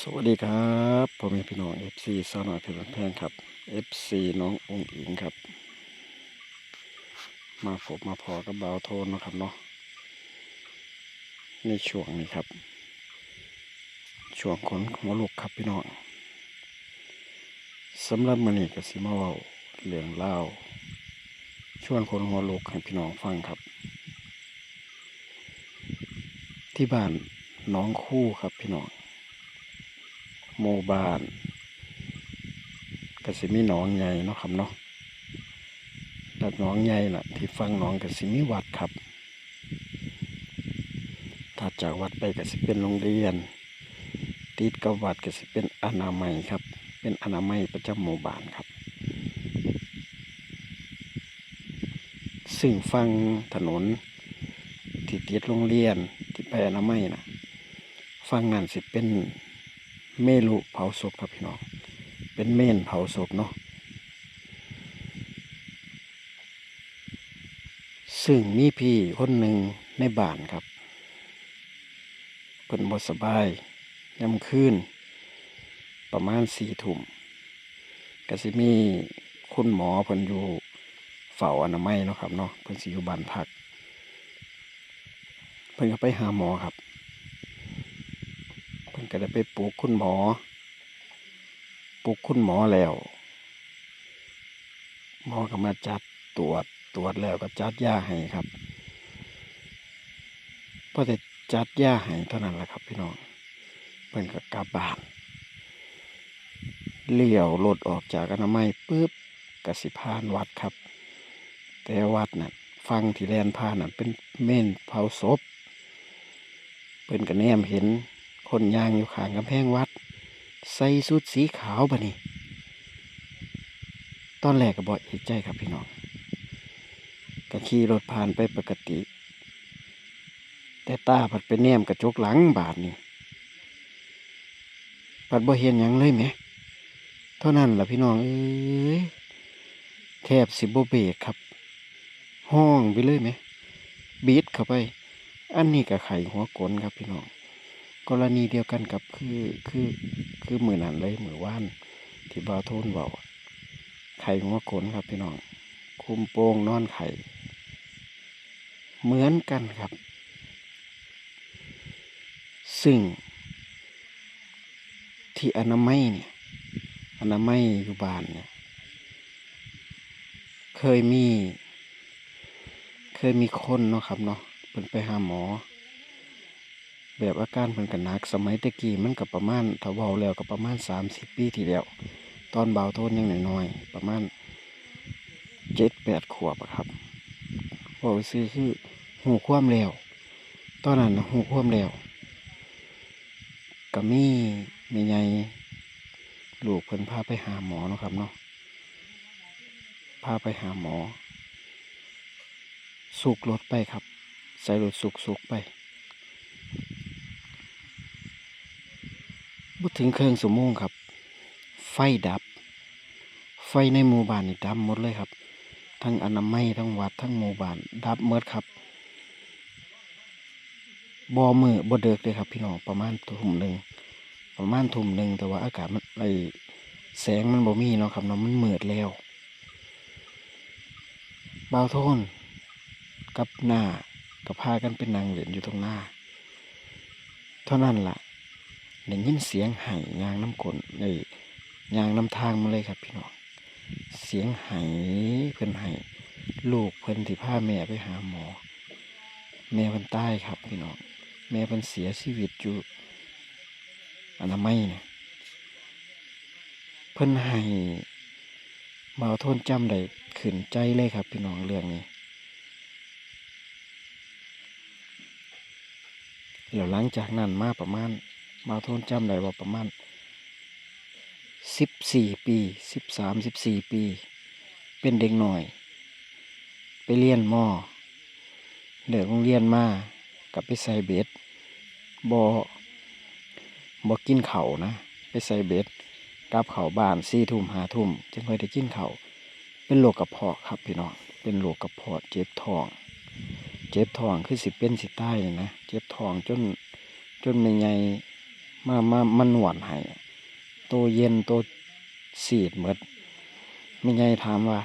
สวัสดีครับผมเป็นพี่น้อง FC สาวน้อยเพชรบ้านแพงครับ FC น้ององค์อิงครับ มาพบมาพอกับบาวโทนนะครับเนาะในช่วงนี้ครับ ช่วงขนหัวลุกครับพี่น้องสำหรับมื้อนี้ก็สิมาเวาเรื่องเล่าชวนคนหัวลุกให้พี่น้องฟังครับ ที่บ้านน้องคู่ครับพี่น้อง หมู่บ้านก็สิมีหนองใหญ่เนาะครับเนาะแล้วหนองใหญ่น่ะ ที่ฟังหนองก็สิมีวัดครับถัดจากวัดไปก็สิเป็นโรงเรียน ติดกับวัดก็สิเป็นอนามัยครับ เป็นอนามัยประจำหมู่บ้านครับ ซึ่งฟังถนนที่ติดโรงเรียนที่ไปอนามัยนะฟังนั่นสิเป็น เมลุเผาศพครับพี่น้อง เป็นเมนเผาศพเนาะ ซึ่งมีพี่คนหนึ่งในบ้านครับเพิ่นบ่สบายยามคืนประมาณสี่ทุ่มก็สิมีคุณหมอเพิ่นอยู่เฝ้าอนามัยเนาะครับเนาะเพิ่นสิอยู่บ้านพัก เพิ่นก็ไปหาหมอครับ ก็ได้ไปปลูกคุณหมอ ปลูกคุณหมอแล้ว หมอก็มาจัดตรวจตรวจแล้วก็จัดยาให้ครับพอแต่จัดยาให้เท่านั้นแหละครับ พี่น้องเพิ่นก็กลับบ้านเลี้ยวรถออกจากอนามัยปุ๊บกสิพานวัดครับ แต่วัดน่ะฟังที่แลนพานน่ะเป็นเม่นเผาศพเพิ่นก็แนมเห็น คนยางอยู่ข้างกำแพงวัด ใส่สุดสีขาวบะนี่ตอนแรกก็บอกเอกใจครับพี่น้องก็ขี่รถผ่านไปปกติ แต่ตาผัดไปแนมกระจกหลังบาทนี่ผัดบ่เห็นยังเลยไหมเท่านั้นล่ะพี่น้องเอ้ยแทบสิบ่เบกครับ ห้องไปเลยไหมบีดเข้าไป อันนี้กับไข่หัวกลนครับพี่น้อง กรณีเดียวกันกับคือคือคือมือนั้นเลยมือว่าน ที่บาโทนบอกไข่หัวกลนครับพี่น้อง คุมโปงนอนไข่ เหมือนกันครับ ซึ่ง ที่อนามัยเนี่ยอนามัยอยู่บ้านเนี่ยเคยมี เคยมีคนเนาะครับเนาะเพิ่นไปหาหมอ แบบอาการเพิ่นก็หนัก สมัยตะกี้มันก็ประมาณถ้าเว้าแล้วก็ประมาณ 30 ปีที่แล้ว ตอนเบาโทนยังน้อยๆประมาณ7-8ขวบครับเว้าซื่อคือหูความแล้ว ตอนนั้นหูความแล้วก็มีม่ใหญ่ลูกเพิ่นพาไปหาหมอเนาะครับเนาะพาไปหาหมอ สุกรถไปครับ ใส่รถสุกสุกๆไป บุถึงเครื่องสมงครับ ไฟดับ ไฟในหมู่บ้านนี่ดับหมดเลยครับ ทั้งอนามัยทั้งวัดทั้งหมู่บ้านดับหมดครับบอมือบอเดิกเลยครับพี่น้องประมาณทุ่มหนึ่งประมาณทุ่มหนึ่งแต่ว่าอากาศมันไอแสงมันบ่มีเนาะครับเนาะมันมืดแล้วบาวโทนกับหน้าก็พากันเป็นนางเหรียญอยู่ตรงหน้า เท่านั้นละ่ะ ได้ยินเสียงไห่ยางน้ำกลนในยางน้ำทางมาเลยครับ พี่น้อง เสียงไห่เพิ่นไห่ลูกเพิ่นที่พาแม่ไปหาหมอ แม่เพิ่นตายครับ พี่น้อง แม่เพิ่นเสียชีวิตอยู่อนามัยเนี่ยเพิ่นไห่เบาโทนจำได้ขึ้นใจเลยครับ พี่น้องเรื่องนี้แล้วหลังจากนั้นมาประมาณ มาโทนจำได้ว่าประมาณสิบสี่ปีสิบสามสิบสี่ปี เป็นเด็กหน่อย ไปเรียนมอเลิกโรงเรียนมากับไปใส่เบ็ดบอบอกินเขานะ ไปใส่เบ็ดกลับเขาบ้านสี่ทุ่มหาทุ่มจึงค่อยได้กินเขาเป็นโรคกระเพาะครับพี่น้องเป็นโรคกระเพาะเจ็บท้อง เจ็บท้องคือสิเป็นสิใต้เลยนะเจ็บท้องจนจนไม่ไง มามามาหนวดให้ตัวเย็นตัวสีดหมดไม่ไงถามว่า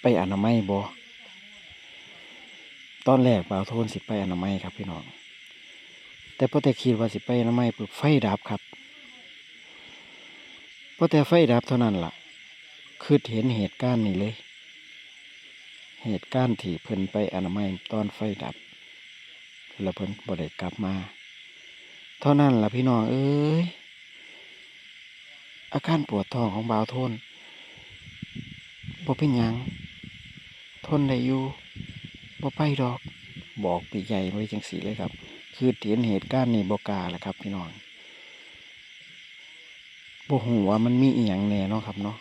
ไปอนามัยบ่ตอนแรกบ่าวโทนสิไปอนามัยครับพี่น้อง แต่พอแต่คิดว่าสิไปอนามัยปุ๊บไฟดับครับพอแต่ไฟดับเท่านั้นล่ะ คือเห็นเหตุการณ์นี้เลย เหตุการณ์ที่เพิ่นไปอนามัยตอนไฟดับ แล้วเพิ่นบ่ได้กลับมา เท่านั้นล่ะพี่น้องเอ้ยอาการปวดท้องของบ่าวทนบ่เป็นหยังทนได้อยู่บ่ไปดอก บอกปีใหญ่ไว้จังสีเลยครับ คือเห็นเหตุการณ์นี้บ่กาแหละครับ พี่น้องบ่ฮู้ว่ามันมีอีหยังแน่เนาะครับเนาะ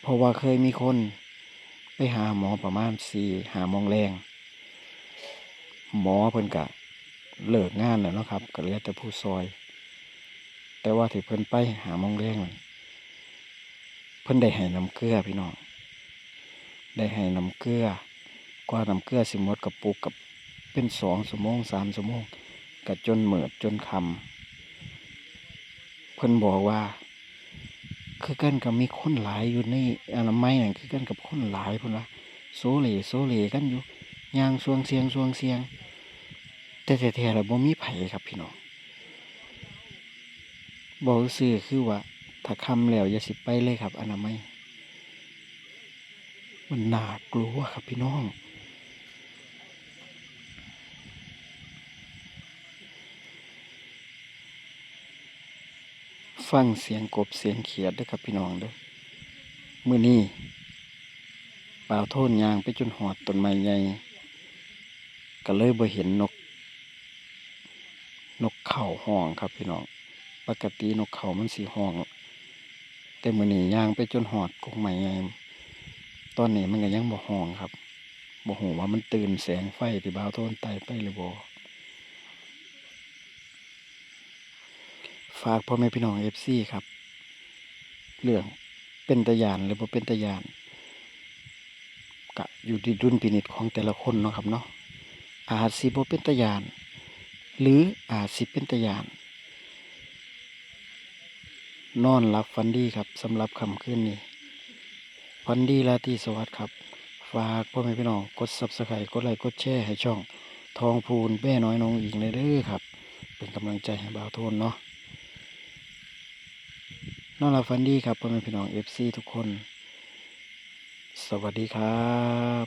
เพราะว่าเคยมีคนไปหาหมอประมาณสี่หาโมงแรง หมอเพิ่นกะ เลิกงานแล้วเนาะครับ ก็เหลือแต่ผู้ซอย แต่ว่าที่เพิ่นไปหาโมงแรงนั่นเพิ่นได้ให้น้ำเกลือพี่น้องได้ให้น้ำเกลือกว่าน้ำเกลือสิมดกระปุกกับเป็นสองชั่วโมงสามชั่วโมงก็จนเหมิดจนคำเพิ่นบอกว่า คือกันกับมีคนหลายอยู่ในอนามัยนั่นคือกันกับคนหลายพุ่นละโซเลโซเลกันอยู่ยางสวงเสียงสวงเสียง แต่แท้ๆแล้วบ่มีไผครับพี่น้องบอกซื่อคือว่าถ้าคำแล้วอย่าสิไปเลยครับ อนามัยมันน่ากลัวครับพี่น้อง ฟังเสียงกบเสียงเขียดด้วยครับพี่น้องเด้อมื้อนี้ป่าโทนยางไปจนหอดต้นไม้ใหญ่ก็เลยบ่เห็นนก นกเข่าห้องครับพี่น้อง ปกตินกเข่ามันสีห้อง แต่มื้อนี้ย่างไปจนหอดกงไม้ใหญ่ตอนนี้มันก็ยังบ่ห้องครับบ่ฮู้ว่ามันตื่นแสงไฟที่บ่าวโทนไตไปหรือบ่ฝากพ่อแม่พี่น้อง FC ครับ เรื่องเป็นตะยานหรือบ่เป็นตะยานกะอยู่ที่ดุลพินิจของแต่ละคนเนาะครับเนาะอาจสิบ่เป็นตะยาน หรืออาจสิเป็นตะยาน นอนหลับฝันดีครับสำหรับค่ำคืนนี้ฝันดีราตีสวัสดิ์ครับ ฝากพ่อแม่พี่น้องกด Subscribe กดไลค์กดแชร์ให้ช่อง ทองพูนแม่น้อยน้องอีกเลยเด้อครับ เป็นกำลังใจให้บ่าวโทนเนาะนอนหลับฝันดีครับพ่อแม่พี่น้องเอฟซีทุกคน สวัสดีครับ